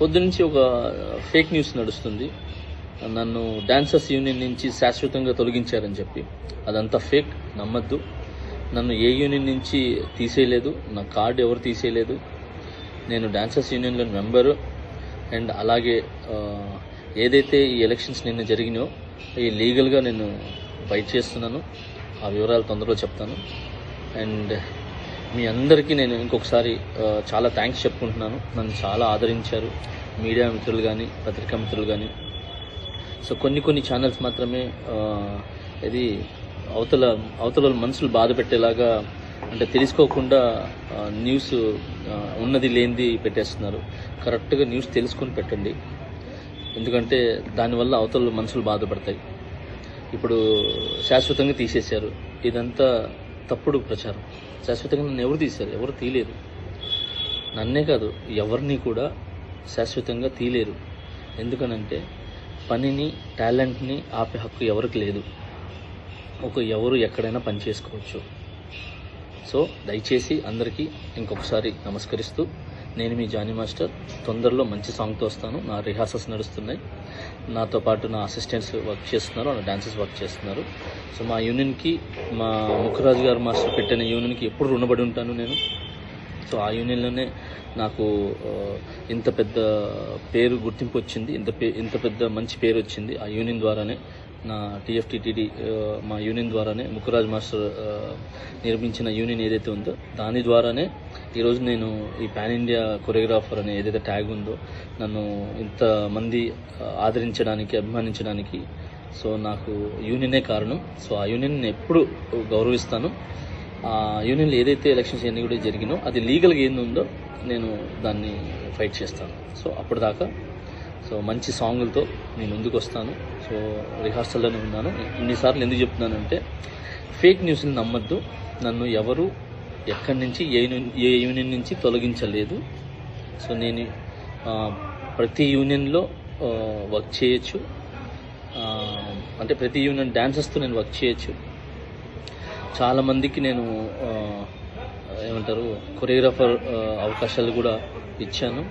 పొద్దునుంచి ఒక fake news నడుస్తుంది. నన్ను డాన్సర్స్ యూనియన్ నుంచి శాశ్వతంగా తొలగించారని చెప్పి. అదంతా ఫేక్ నమ్మద్దు. నన్ను ఏ యూనియన్ నుంచి తీసేయలేదు నా కార్డు ఎవరు తీసేయలేదు. నేను డాన్సర్స్ యూనియన్లో మెంబరు అండ్ అలాగే ఏదైతే ఈ ఎలక్షన్స్ నిన్న జరిగినాయో ఈ లీగల్గా నేను ఫైట్ చేస్తున్నాను. ఆ వివరాలు తొందరలో చెప్తాను. అండ్ మీ అందరికీ నేను ఇంకొకసారి చాలా థ్యాంక్స్ చెప్పుకుంటున్నాను. నన్ను చాలా ఆదరించారు. మీడియా మిత్రులు కానీ పత్రికా మిత్రులు కానీ సో కొన్ని కొన్ని ఛానల్స్ మాత్రమే ఇది అవతల అవతల మనసులు బాధ పెట్టేలాగా అంటే తెలుసుకోకుండా న్యూస్ ఉన్నది లేనిది పెట్టేస్తున్నారు. కరెక్ట్గా న్యూస్ తెలుసుకొని పెట్టండి. ఎందుకంటే దానివల్ల అవతల మనసులు బాధపడతాయి. ఇప్పుడు శాశ్వతంగా తీసేశారు. ఇదంతా తప్పుడు ప్రచారం. శాశ్వతంగా నన్ను ఎవరు తీశారు? ఎవరు తీయలేరు నన్నే కాదు ఎవరిని కూడా శాశ్వతంగా తీయలేరు ఎందుకనంటే పనిని టాలెంట్ని ఆపే హక్కు ఎవరికి లేదు. ఒక ఎవరు ఎక్కడైనా పని చేసుకోవచ్చు. సో దయచేసి అందరికీ ఇంకొకసారి నమస్కరిస్తూ నేను మీ జానీ మాస్టర్. తొందరలో మంచి సాంగ్తో వస్తాను. నా రిహార్సల్స్ నడుస్తున్నాయి. నాతో పాటు నా అసిస్టెంట్స్ వర్క్ చేస్తున్నారు నా డాన్సర్స్ వర్క్ చేస్తున్నారు. సో మా యూనియన్కి మా ముఖరాజు గారు మాస్టర్ పెట్టిన యూనియన్కి ఎప్పుడు రుణపడి ఉంటాను నేను. సో ఆ యూనియన్లోనే నాకు ఇంత పెద్ద పేరు గుర్తింపు వచ్చింది ఇంత పే ఇంత పెద్ద మంచి పేరు వచ్చింది. ఆ యూనియన్ ద్వారానే నా టీఎఫ్టీటీడీ మా యూనియన్ ద్వారానే ముఖరాజ్ మాస్టర్ నిర్మించిన యూనియన్ ఏదైతే ఉందో దాని ద్వారానే ఈరోజు నేను ఈ పాన్ ఇండియా కొరియోగ్రాఫర్ అనే ఏదైతే ట్యాగ్ ఉందో నన్ను ఇంతమంది ఆదరించడానికి అభిమానించడానికి సో నాకు యూనియనే కారణం. సో ఆ యూనియన్ ఎప్పుడు గౌరవిస్తాను. ఆ యూనియన్లో ఏదైతే ఎలక్షన్స్ ఎన్ని కూడా జరిగినో అది లీగల్గా ఏంది ఉందో నేను దాన్ని ఫైట్ చేస్తాను. సో అప్పటిదాకా సో మంచి సాంగులతో నేను ముందుకు వస్తాను సో రిహార్సల్లోనే ఉన్నాను. ఇన్నిసార్లు ఎందుకు చెప్తున్నానంటే ఫేక్ న్యూస్ని నమ్మద్దు. నన్ను ఎవరు ఎక్కడి నుంచి ఏ యూనియన్ ఏ యూనియన్ నుంచి తొలగించలేదు. సో నేను ప్రతి యూనియన్లో వర్క్ చేయొచ్చు. అంటే ప్రతి యూనియన్ డ్యాన్సర్స్తో నేను వర్క్ చేయొచ్చు. చాలామందికి నేను ఏమంటారు కొరియోగ్రాఫర్ అవకాశాలు కూడా ఇచ్చాను.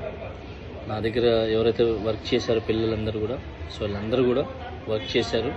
నా దగ్గర ఎవరైతే వర్క్ చేశారో పిల్లలందరూ కూడా సో వాళ్ళందరూ కూడా వర్క్ చేశారు.